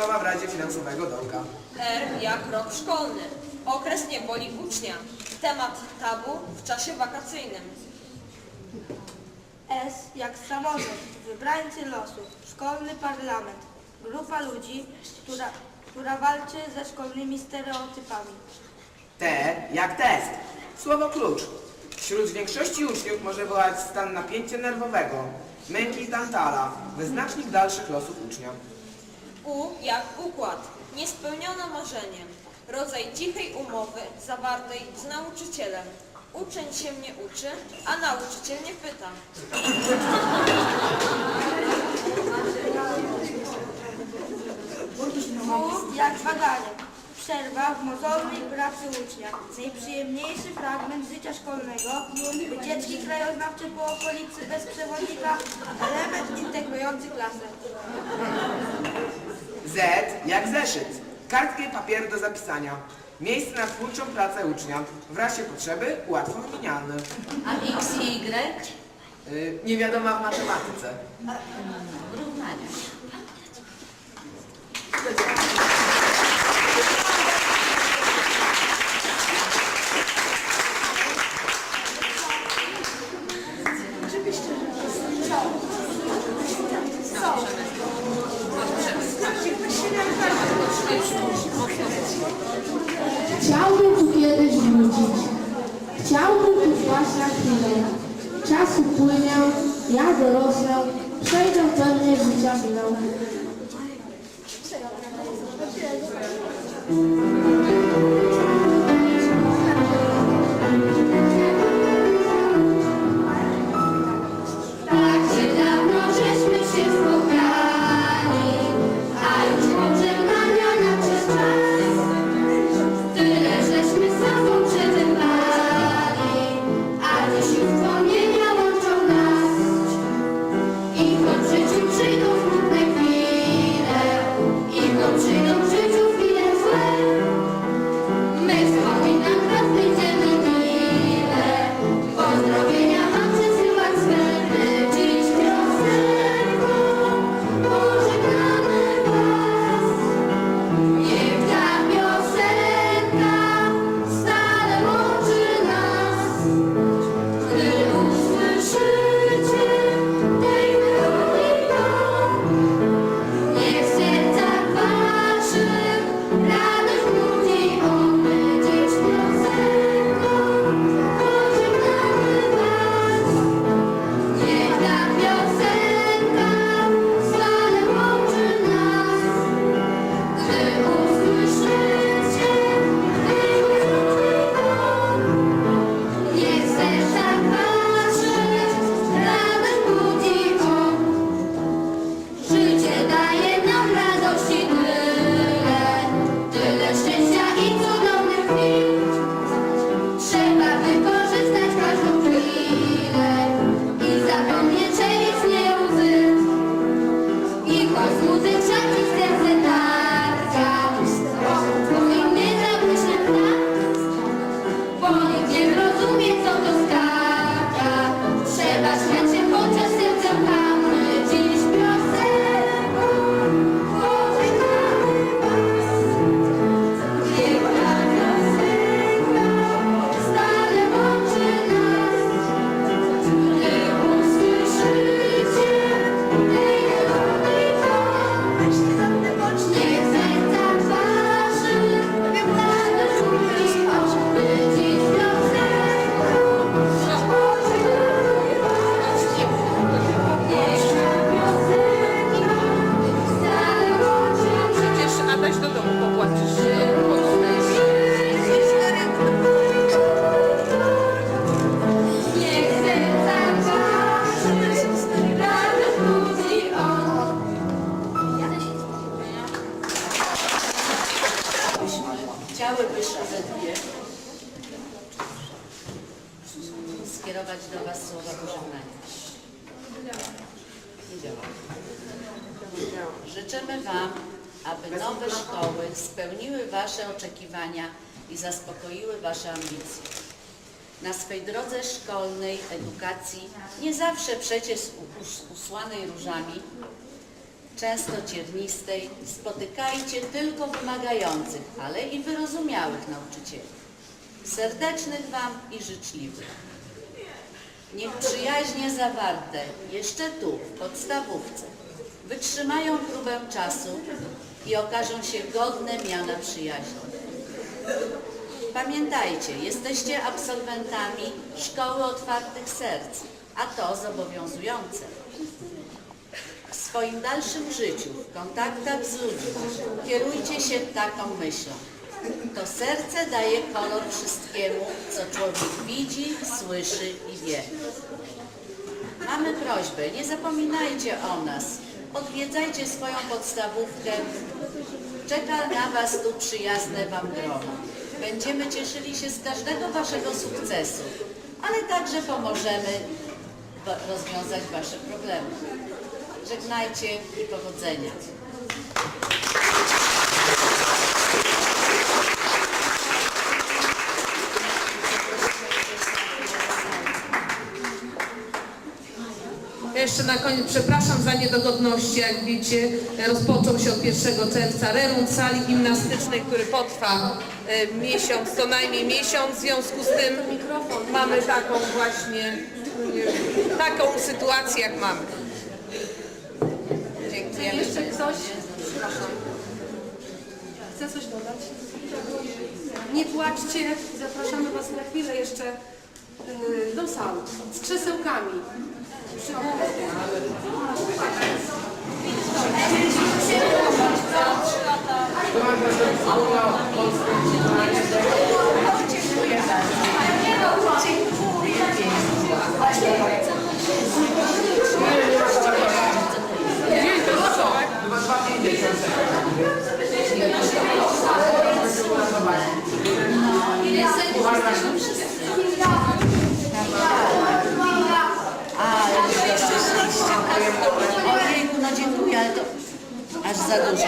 szkoła w Radzie Finansowego Donka. R jak rok szkolny. Okres nie boli ucznia. Temat tabu w czasie wakacyjnym. S jak samorząd, wybrańcy losu, szkolny parlament, grupa ludzi, która, która walczy ze szkolnymi stereotypami. T jak test. Słowo klucz. Wśród większości uczniów może wywołać stan napięcia nerwowego, męki i tantala, wyznacznik dalszych losów ucznia. U jak układ. Niespełnione marzenie. Rodzaj cichej umowy zawartej z nauczycielem. Uczeń się nie uczy, a nauczyciel nie pyta. W jak badanie, przerwa w mozolnej pracy ucznia, najprzyjemniejszy fragment życia szkolnego, wycieczki krajoznawcze po okolicy bez przewodnika, element integrujący klasę. Z jak zeszyt. Kartki i papier do zapisania. Miejsce na twórczą pracę ucznia. W razie potrzeby łatwo wymienialny. A x i y? Yy, niewiadoma w matematyce. Równania. Chciałbym tu kiedyś wrócić. Chciałbym tu na chwilę. Czas upłynie, ja dorosnę, przejdę pewnie życia minął. Skierować do Was słowa pożegnania. Życzymy Wam, aby nowe szkoły spełniły Wasze oczekiwania i zaspokoiły Wasze ambicje. Na swej drodze szkolnej edukacji, nie zawsze przecież us- usłanej różami, często ciernistej, spotykajcie tylko wymagających, ale i wyrozumiałych nauczycieli. Serdecznych Wam i życzliwych. Niech przyjaźnie zawarte jeszcze tu, w podstawówce, wytrzymają próbę czasu i okażą się godne miana przyjaźni. Pamiętajcie, jesteście absolwentami Szkoły Otwartych Serc, a to zobowiązujące. W swoim dalszym życiu, w kontaktach z ludźmi, kierujcie się taką myślą. To serce daje kolor wszystkiemu, co człowiek widzi, słyszy i wie. Mamy prośbę, nie zapominajcie o nas. Odwiedzajcie swoją podstawówkę. Czeka na Was tu przyjazne Wam grono. Będziemy cieszyli się z każdego Waszego sukcesu, ale także pomożemy rozwiązać Wasze problemy. Żegnajcie i powodzenia. Jeszcze na koniec przepraszam za niedogodności. Jak widzicie, rozpoczął się od 1 czerwca remont sali gimnastycznej, który potrwa e, miesiąc, co najmniej miesiąc. W związku z tym mamy taką właśnie e, taką sytuację, jak mamy. Dziękujemy. Jeszcze ktoś? Przepraszam. Chce coś dodać? Nie płaczcie. Zapraszamy Was na chwilę jeszcze yy, do sali z krzesełkami. Ale dziękuję, ale to aż za dużo.